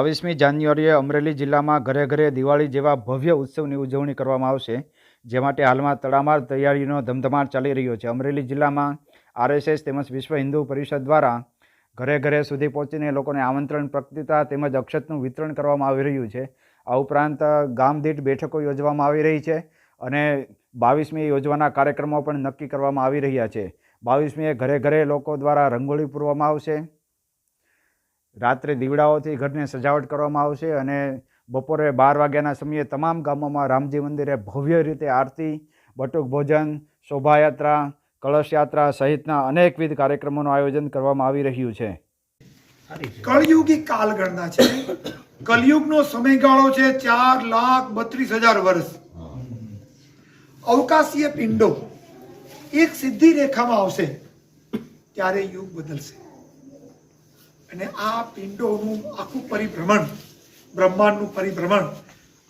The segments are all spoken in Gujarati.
બાવીસમી જાન્યુઆરીએ અમરેલી જિલ્લામાં ઘરે ઘરે દિવાળી જેવા ભવ્ય ઉત્સવની ઉજવણી કરવામાં આવશે, જે માટે હાલમાં તડામાર તૈયારીનો ધમધમાટ ચાલી રહ્યો છે. અમરેલી જિલ્લામાં આરએસએસ તેમજ વિશ્વ હિન્દુ પરિષદ દ્વારા ઘરે ઘરે સુધી પહોંચીને લોકોને આમંત્રણ પ્રતિતા તેમજ અક્ષતનું વિતરણ કરવામાં આવી રહ્યું છે. આ ઉપરાંત ગામદીઠ બેઠકો યોજવામાં આવી રહી છે અને બાવીસમી યોજવાના કાર્યક્રમો પણ નક્કી કરવામાં આવી રહ્યા છે. બાવીસમીએ ઘરે ઘરે લોકો દ્વારા રંગોળી પૂરવામાં આવશે. રાત્રે દીવડાઓથી ઘરને સજાવટ કરવામાં આવશે અને બપોરે બાર વાગ્યાના સમયે તમામ ગામોમાં રામજી મંદિરે ભવ્ય રીતે આરતી, બટુક ભોજન, શોભાયાત્રા કળશયાત્રા સહિતના અનેકવિધ કાર્યક્રમોનું આયોજન કરવામાં આવી રહ્યું છે. કળયુગી કાલગણના છે. કલયુગનો સમયગાળો છે ચાર લાખ બત્રીસ હજાર વર્ષ. અવકાશીય પિંડો એક સીધી રેખામાં આવશે, ત્યારે યુગ બદલશે. અને આ પિંડોનું આખું પરિભ્રમણ, બ્રહ્માંડનું પરિભ્રમણ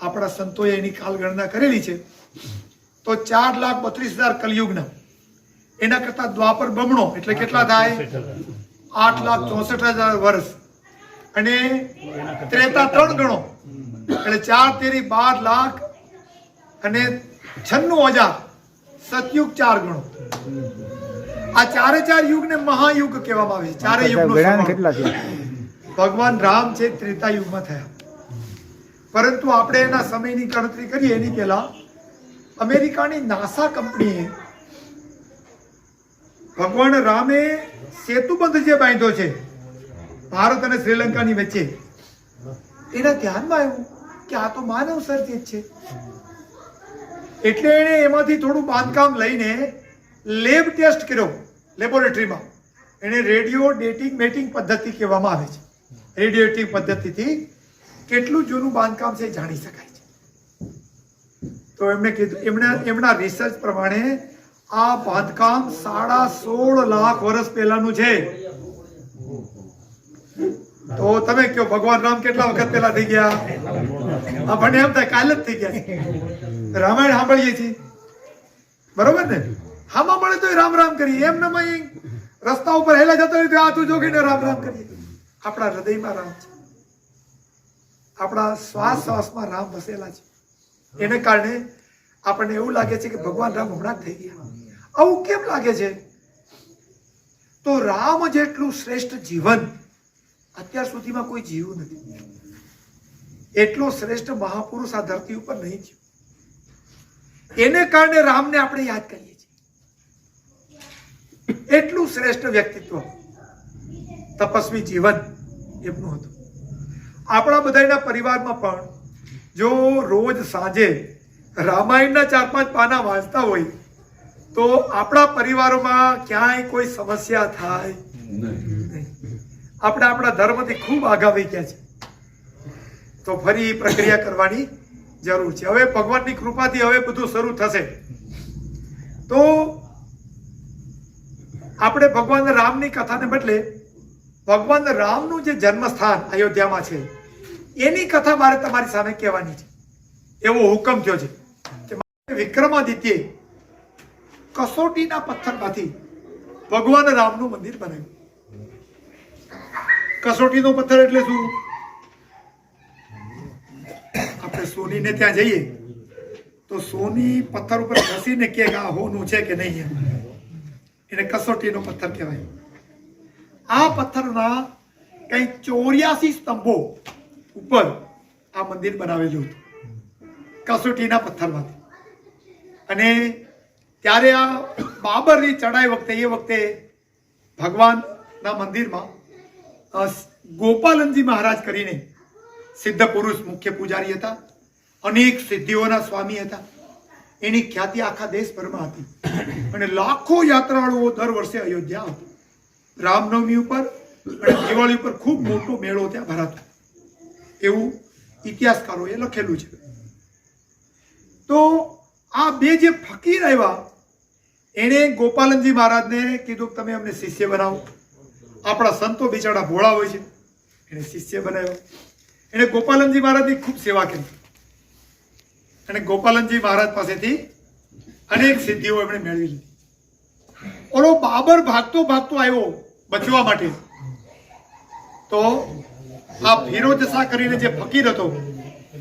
આપણા સંતોએ એની કાલગણના કરેલી છે. તો ચાર લાખ બત્રીસ હજાર કલયુગના. એના કરતા દ્વાપર બમણો એટલે કેટલા થાય? આઠ લાખ ચોસઠ હજાર વર્ષ. અને ત્રેતા ત્રણ ગણો. એટલે ચાર તેરી બાર લાખ અને છન્નું હજાર. સતયુગ ચાર ગણો. આ ચારે ચાર યુગને મહાયુગ કહેવામાં આવે છે. ચારે યુગનો કેટલા છે? ભગવાન રામ છે ત્રેતા યુગમાં થયા. પરંતુ આપણે એના સમયની ગણતરી કરીએ એની પહેલા અમેરિકાની નાસા કંપનીએ ભગવાન રામે સેતુબંધ જે બાંધ્યો છે ભારત અને શ્રીલંકાની વચ્ચે એના ધ્યાનમાં આવ્યું કે આ તો માનવ સર્જિત છે. એટલે એણે એમાંથી થોડું બાંધકામ લઈને લેબ ટેસ્ટ કર્યો લેબોરેટરીમાં. એને રેડિયો ડેટિંગ મેટિંગ પદ્ધતિ કહેવામાં આવે છે. રેડિયો પદ્ધતિથી કેટલું જૂનું બાંધકામ છે જાણી શકાય છે. તો એમણે કીધું, એમણે, એમના રિસર્ચ પ્રમાણે આ બાંધકામ સાડા સોળ લાખ વર્ષ પહેલાનું છે. તો તમે કયો ભગવાન રામ કેટલા વખત પહેલા થઈ ગયા? આપણને એમ થાય કાલે જ થઈ ગયા રામાયણ સાંભળીએ છીએ. બરોબર ને? હામાં મળે તો રામ રામ કરીએ. એમ ન મય રસ્તા ઉપર હેલા જતો હોય તો હાથ જોગીને રામ રામ કરીએ. આપણા હૃદયમાં રામ છે. આપણા શ્વાસ શ્વાસમાં રામ વસેલા છે. એને કારણે આપણને એવું લાગે છે કે ભગવાન રામ હમણાં થઈ ગયા. આવું કેમ લાગે છે? તો રામ જેટલું શ્રેષ્ઠ જીવન અત્યાર સુધીમાં કોઈ જીવ્યું નથી. એટલો શ્રેષ્ઠ મહાપુરુષ આ ધરતી ઉપર નહીં થયો એને કારણે રામને આપણે યાદ કરીએ એટલું શ્રેષ્ઠ વ્યક્તિત્વ તપસ્વી જીવન એમનું હતું. આપણા બધાના પરિવારમાં પણ જો રોજ સાંજે રામાયણના ચાર પાંચ પાના વાંચતા હોય, તો આપણા પરિવારોમાં ક્યાંય કોઈ સમસ્યા થાય આપણે આપણા ધર્મથી ખૂબ આગા વહી ગયા છે. તો ફરી પ્રક્રિયા કરવાની જરૂર છે. હવે ભગવાનની કૃપાથી હવે બધું શરૂ થશે. તો આપણે ભગવાન રામની કથાને બદલે ભગવાન રામનું જે જન્મસ્થાન અયોધ્યામાં છે, એની કથા મારે તમારી સામે કહેવાની છે. એવો હુકમ થયો છે કે વિક્રમાદિત્ય કસોટીના પથ્થરમાંથી ભગવાન રામનું મંદિર બનાવ્યું. કસોટીનો પથ્થર એટલે શું? આપણે સોનીને ત્યાં જઈએ તો સોની પથ્થર ઉપર ઘસીને કે આ હોનું છે કે નહીં એમ. એને કસોટીનો પથ્થર કહેવાય આ પથ્થરના કંઈ ચોર્યાસી સ્તંભો ઉપર આ મંદિર બનાવેલું હતું કસોટીના પથ્થરમાંથી અને ત્યારે આ બાબરની ચડાઈ વખતે એ વખતે ભગવાનના મંદિરમાં ગોપાલનજી મહારાજ કરીને સિદ્ધ પુરુષ મુખ્ય પૂજારી હતા। અનેક સિદ્ધિઓના સ્વામી હતા। એની ખ્યાતિ આખા દેશભરમાં હતી. અને લાખો યાત્રાળુઓ દર વર્ષે અયોધ્યા આવતા. રામનવમી ઉપર અને દિવાળી ઉપર ખૂબ મોટો મેળો ત્યાં ભરાતો. એવું ઇતિહાસકારોએ લખેલું છે. તો આ બે જે ફકીર આવ્યા, એણે ગોપાલનજી મહારાજને કીધું તમે અમને શિષ્ય બનાવો. આપણા સંતો બિચારા ભોળા હોય છે. એને શિષ્ય બનાવ્યો. એણે ગોપાલનજી મહારાજની ખૂબ સેવા કરી. અને ગોપાલનજી મહારાજ પાસેથી અનેક સિદ્ધિઓ એમણે મેળવી લીધી. ઓલો બાબર ભાગતો ભાગતો આવ્યો બચવા માટે. તો આ ફિરોજ શાહ કરીને જે ફકીર હતો,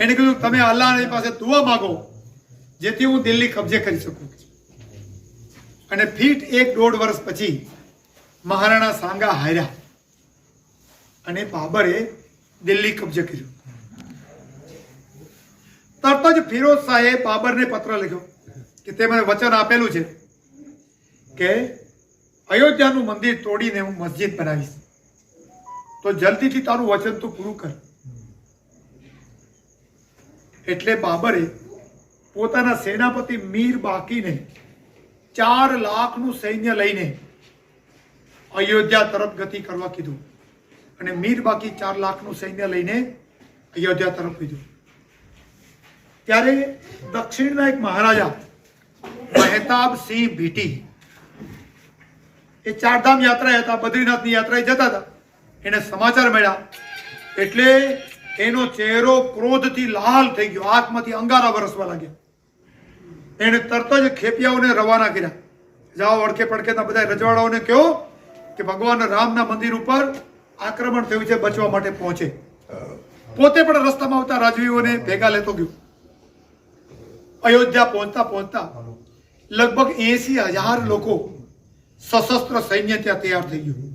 એને કીધું, તમે અલ્લાહની પાસે દુઆ માંગો, જેથી હું દિલ્હી કબજે કરી શકું. અને ફીટ એક દોઢ વર્ષ પછી મહારાણા સાંગા હાર્યા અને બાબરે દિલ્હી કબજે કર્યું. તરત જ ફિરોજ શાહે બાબરને પત્ર લખ્યો કે તે મને વચન આપેલું છે કે અયોધ્યાનું મંદિર તોડીને હું મસ્જિદ બનાવીશ. તો જલ્દીથી તારું વચન તો પૂરું કર. એટલે બાબરે પોતાના સેનાપતિ મીર બાકીને ચાર લાખનું સૈન્ય લઈને અયોધ્યા તરફ ગતિ કરવા કીધું. અને મીર બાકી ચાર લાખનું સૈન્ય લઈને અયોધ્યા તરફ કીધું. ત્યારે દક્ષિણના એક મહારાજા મહેતાબ સિંહ ભીટી એ ચારધામ યાત્રા હતા બદ્રીનાથની યાત્રાએ જતા હતા. એને સમાચાર મળ્યા. એટલે એનો ચહેરો ક્રોધથી લાલ થઈ ગયો આંખમાંથી અંગારા વરસવા લાગ્યા. એને તરત જ ખેપિયાઓને રવાના કર્યા. જાઓ અડકે પડકેના બધા રજવાડાઓને કહો કે ભગવાન રામના મંદિર ઉપર આક્રમણ થયું છે બચવા માટે પહોંચે. પોતે પણ રસ્તામાં આવતા રાજવીઓને ભેગા લેતો ગયો. અયોધ્યા પહોંચતા પહોંચતા લગભગ એસી હજાર લોકો સશસ્ત્ર સૈન્ય ત્યાં તૈયાર થઈ ગયું.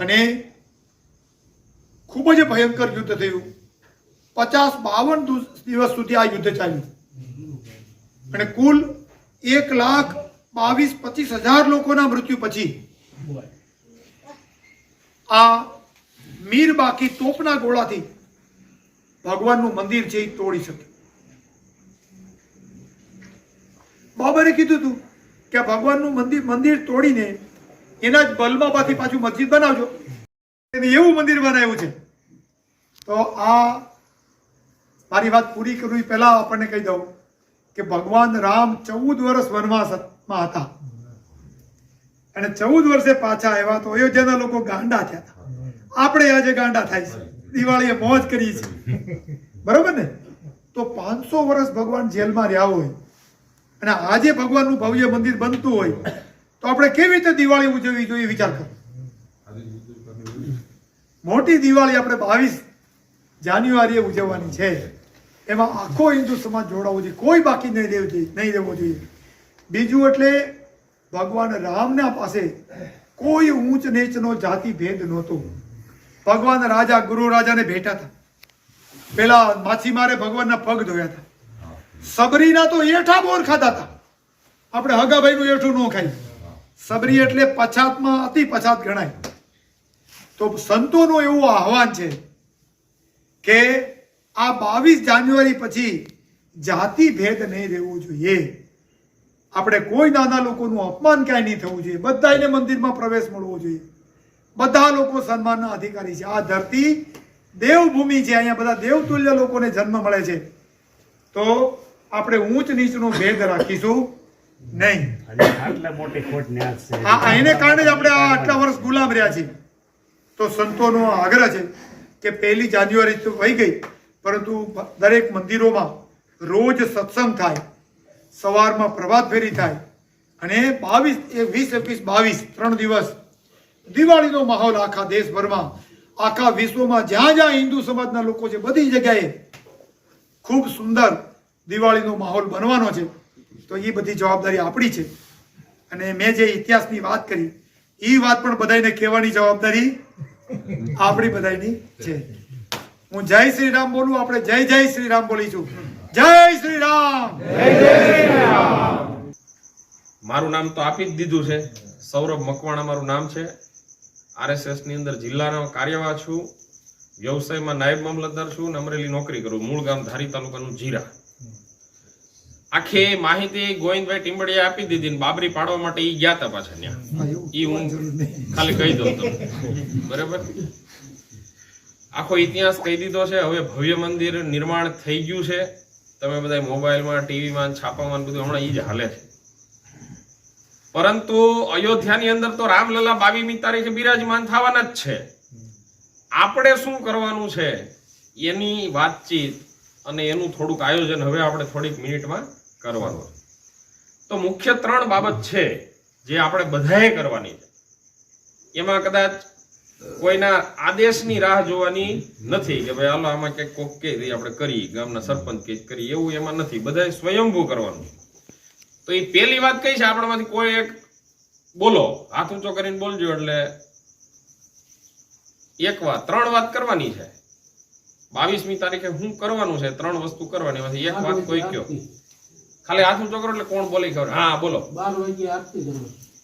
અને ખૂબ જ ભયંકર યુદ્ધ થયું. પચાસ બાવન દિવસ સુધી આ યુદ્ધ ચાલ્યું. અને કુલ એક લાખ બાવીસ પચીસ હજાર લોકોના મૃત્યુ પછી આ મીર બાકી તોપના ગોળાથી ભગવાનનું મંદિર છે એ તોડી શકે. બાબરે કીધું હતું કે ભગવાનનું મંદિર મંદિર તોડીને એના જ બલમાં પાછી પાછું મસ્જિદ બનાવજો. એને એવું મંદિર બનાવ્યું છે. તો આ મારી વાત પૂરી કરવી પહેલા આપણને કહી દઉં કે ભગવાન રામ ચૌદ વર્ષ વનવાસમાં હતા. અને ચૌદ વર્ષે પાછા આવ્યા તો અયોધ્યાના લોકો ગાંડા થયા હતા. આપણે આજે ગાંડા થાય છે. દિવાળીએ મોજ કરીએ છીએ. બરોબર ને? તો પાંચસો વર્ષ ભગવાન જેલમાં રહ્યા હોય. અને આજે ભગવાનનું ભવ્ય મંદિર બનતું હોય, તો આપણે કેવી રીતે દિવાળી ઉજવવી જોઈએ વિચાર કરો. મોટી દિવાળી આપણે બાવીસ જાન્યુઆરીએ ઉજવવાની છે. એમાં આખો હિન્દુ સમાજ જોડાવવો જોઈએ, કોઈ બાકી નહીં રહેવું જોઈએ, નહીં રહેવો જોઈએ. બીજું એટલે ભગવાન રામના પાસે કોઈ ઊંચ નીચનો જાતિ ભેદ નહોતો. ભગવાન રાજા ગુરુ રાજાને ભેટા હતા. પેલા માછીમારે ભગવાનના પગ ધોયા હતા. સબરીના તો એઠા બોર ખાતા હતા આપણે હગાભાઈનું એઠું ન ખાઈ. સબરી એટલે પછાતમાં અતિ પછાત ગણાય. તો સંતોનું એવું આહવાન છે કે આ બાવીસ જાન્યુઆરી પછી જાતિ ભેદ નહીં રહેવું જોઈએ. આપણે કોઈ નાના લોકોનું અપમાન ક્યાંય નહીં થવું જોઈએ. બધાને મંદિરમાં પ્રવેશ મળવો જોઈએ. બધા લોકો સન્માનના અધિકારી છે. આ ધરતી દેવભૂમિ છે. અહીંયા બધા દેવતુલ્ય લોકોને જન્મ મળે છે. તો આપણે ઊંચ નીચનો ભેદ રાખીશું નહીં. અને આટલા મોટી ખોટ છે. આ આ એને કારણે જ આપણે આટલા વર્ષ ગુલામ રહ્યા છીએ. તો સંતોનો આગ્રહ છે કે પહેલી જાન્યુઆરી તો વહી ગઈ પરંતુ દરેક મંદિરોમાં રોજ સત્સંગ થાય સવારમાં પ્રભાત ફેરી થાય અને બાવીસ વીસ એકવીસ બાવીસ ત્રણ દિવસ દિવાળીનો માહોલ આખા દેશભરમાં આખા વિશ્વમાં જ્યાં જ્યાં હિન્દુ સમાજના લોકો છે બધી જગ્યાએ ખૂબ સુંદર દિવાળીનો માહોલ બનવાનો છે, તો એ બધી જવાબદારી આપણી છે. અને મેં જે ઇતિહાસની વાત કરી, એ વાત પણ બધાને કહેવાની જવાબદારી આપણી બધાની છે. હું જય શ્રી રામ બોલું, આપણે જય જય શ્રી રામ બોલીશું. જય શ્રી રામ! મારું નામ તો આપી જ દીધું છે. સૌરભ મકવાણા મારું નામ છે. આરએસએસની અંદર જિલ્લાનો કાર્યવાહ છું. વ્યવસાયમાં નાયબ મામલતદાર છું અને અમરેલી નોકરી કરું. મૂળ ગામ ધારી તાલુકાનું જીરા. આખી માહિતી ગોવિંદભાઈ ટીમ્બડીએ આપી દીધી ને બાબરી પાડવા માટે ઈ ગયા હતા પાછા ત્યાં. ઈ હું ખાલી કહી દઉં બરાબર? આખો ઇતિહાસ કહી દીધો છે હવે ભવ્ય મંદિર નિર્માણ થઈ ગયું છે. તમે બધા મોબાઈલમાં ટીવીમાં છાપામાં બધું હમણાં ઈ જ હાલે છે. પરંતુ અયોધ્યાની અંદર તો રામલલા બાવીમી તારીખે બિરાજમાન થવાના જ છે. આપણે શું કરવાનું છે? એની વાતચીત અને એનું થોડુંક આયોજન હવે આપણે થોડીક મિનિટમાં કરવાનું છે. તો મુખ્ય ત્રણ બાબત છે જે આપણે બધાએ કરવાની છે. એમાં કદાચ કોઈના આદેશની રાહ જોવાની નથી કે ભાઈ હાલો આમાં ક્યાંક કોક કે આપણે કરીએ ગામના સરપંચ કે કરીએ એવું એમાં નથી. બધાએ સ્વયંભૂ કરવાનું તો એ પહેલી વાત કઈ છે? આપણામાંથી કોઈ એક બોલો, હાથ ઊંચો કરીને બોલજો એટલે એક વાત, ત્રણ વાત કરવાની છે. બાવીસમી તારીખે હું કરવાનું છે? ત્રણ વસ્તુ કરવાની. પછી એક વાત કોઈ કયો? ખાલી હાથ ચોકરો એટલે કોણ બોલી ખબર? હા બોલો. બાર વાગે આરતી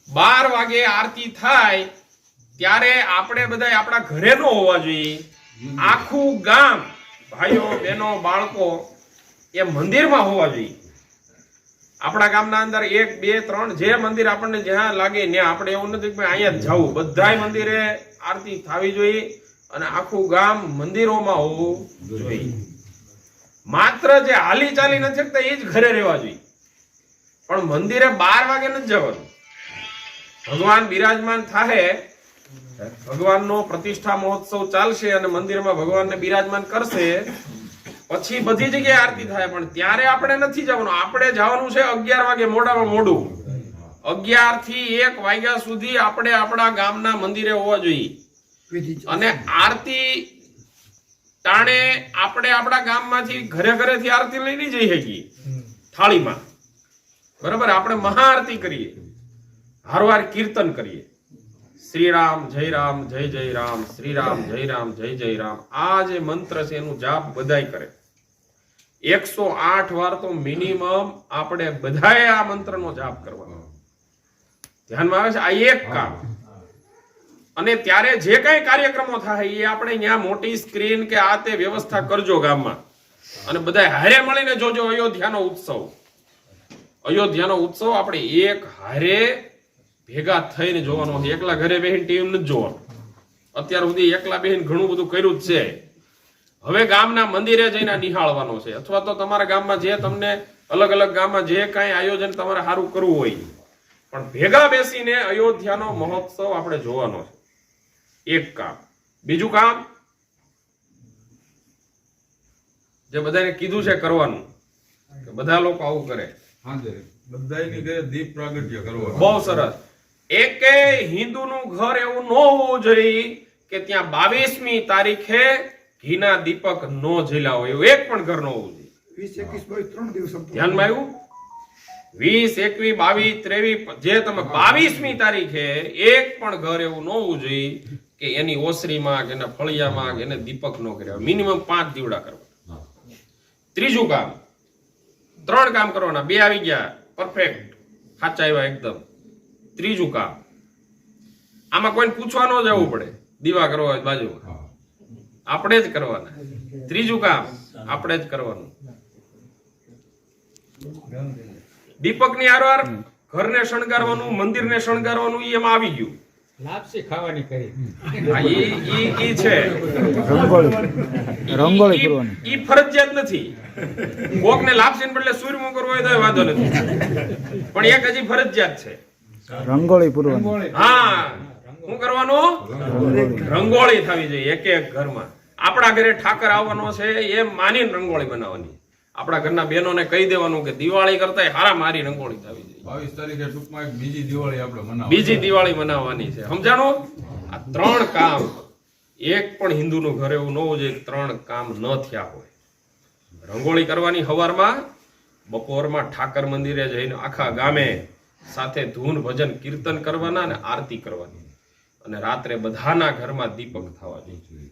બાર વાગે આરતી થાય ત્યારે આપણે બધા આપણા ઘરે નો હોવા જોઈએ. આખું ગામ ભાઈઓ બહેનો બાળકો એ મંદિરમાં હોવા જોઈએ. આપણા ગામના અંદર એક બે ત્રણ જે મંદિર આપણને જ્યાં લાગે ત્યાં આપણે એવું નથી કે ભાઈ અહીંયા જ જવું. બધાય મંદિરે આરતી થવી જોઈએ. અને આખું ગામ મંદિરોમાં હોવું જોઈએ. માત્ર જે હાલી ચાલી નથી શકતા એ જ ઘરે રહેવા જોઈએ. પણ મંદિરે બાર વાગે નથી જવાનું. ભગવાન બિરાજમાન થાહે, ભગવાનનો પ્રતિષ્ઠા મહોત્સવ ચાલશે અને મંદિરમાં ભગવાનને બિરાજમાન કરશે, પછી બધી જગ્યાએ આરતી થાય. પણ ત્યારે આપણે નથી જવાનું. આપણે જવાનું છે અગિયાર વાગે મોડામાં મોડું અગિયારથી એક વાગ્યા સુધી આપણે આપણા ગામના મંદિરે હોવા જોઈએ. અને આરતી ટાણે આપણે આપણા ગામમાંથી ઘરે ઘરેથી આરતી લઈ જઈ શકીએ. થાળીમાં. બરાબર? આપણે મહાઆરતી કરીએ. હારવાર કીર્તન કરીએ. શ્રી રામ જય રામ જય જય રામ શ્રી રામ જય રામ જય જય રામ. આ જે મંત્ર છે એનું જાપ બધાય કરે. એકસો આઠ વાર તો મિનિમમ આપણે બધાએ આ મંત્રનો જાપ કરવાનો. ધ્યાનમાં આવે છે? આ એક કામ. અને ત્યારે જે કઈ કાર્યક્રમો થાય, એ આપણે ત્યાં મોટી સ્ક્રીન કે આ તે વ્યવસ્થા કરજો ગામમાં. અને બધા હારે મળીને જોજો અયોધ્યાનો ઉત્સવ. અયોધ્યાનો ઉત્સવ આપણે એક હારે ભેગા થઈને જોવાનો એકલા ઘરે બેહીને ટીમ નથી જોવાનું. અત્યાર સુધી એકલા બેહીને ઘણું બધું કર્યું જ છે. હવે ગામના મંદિરે જઈને નિહાળવાનો છે. અથવા તો તમારા ગામમાં જે તમને અલગ અલગ ગામમાં જે કાંઈ આયોજન તમારે સારું કરવું હોય. પણ ભેગા બેસીને અયોધ્યાનો મહોત્સવ આપણે જોવાનો છે. એક કામ. બીજું કામ? જે બધાને કીધું છે કરવાનું. કે બધા લોકો આવું કરે. બધાની ઘરે દીપ પ્રાગટ્ય કરવાનું. બહુ સરસ. એકે હિન્દુનું ઘર એવું ન હોવું જોઈએ કે ત્યાં બાવીસમી તારીખે ઘીના દીપક નો ઝીલા હોય એવું એક પણ ઘર ન હોવું જોઈએ. વીસ એકવીસ ત્રણ દિવસ. ધ્યાનમાં આવ્યું? વીસ એકવી બાવીસ ત્રેવીસ જે તમે બાવીસમી તારીખે એક પણ ઘર એવું ન હોવું જોઈએ કે એની ઓસરીમાં કે એના ફળિયામાં કે એને દીપક ન કર્યા મિનિમમ પાંચ દીવડા કરવા ત્રીજું કામ ત્રણ કામ કરવાના. બે આવી ગયા. પરફેક્ટ સાચા આવ્યા એકદમ. ત્રીજું કામ આમાં કોઈને પૂછવા ન જવું પડે. દીવા કરવા હોય બાજુમાં આપણે જ કરવાના. ત્રીજું કામ આપણે જ કરવાનું. દીપકની હારવાર ઘરને શણગારવાનું મંદિરને શણગારવાનું એમાં આવી ગયું. લાપસી ખાવાની કરી. ઈ ઈ ઈ છે. રંગોળી રંગોળી કરવાની. ઈ ફરજિયાત નથી. કોકને લાપસીને બદલે સૂરમું કરવો હોય તો વાંધો નથી. પણ એક હજી ફરજિયાત છે. રંગોળી પૂરવાની. હા. શું કરવાનું? રંગોળી. રંગોળી થવી જોઈએ એક એક ઘરમાં. આપણા ઘરે ઠાકર આવવાનો છે એ માની રંગોળી બનાવવાની. આપણા ઘરના બહેનોને કહી દેવાનું કે દિવાળી કરતા હારા મારી રંગોળી થવી જોઈએ બાવીસ તારીખે ટૂંકમાં એક બીજી દિવાળી આપણે મનાવવાની બીજી દિવાળી મનાવવાની છે. સમજાણો? આ ત્રણ કામ એક પણ હિન્દુનું ઘર એવું ન હોવું જોઈએ ત્રણ કામ ન થયા હોય. રંગોળી કરવાની હવારમાં બપોરમાં ઠાકર મંદિરે જઈને આખા ગામે સાથે ધૂન ભજન કીર્તન કરવાના અને આરતી કરવાની. અને રાત્રે બધાના ઘરમાં દીપક થવા જોઈએ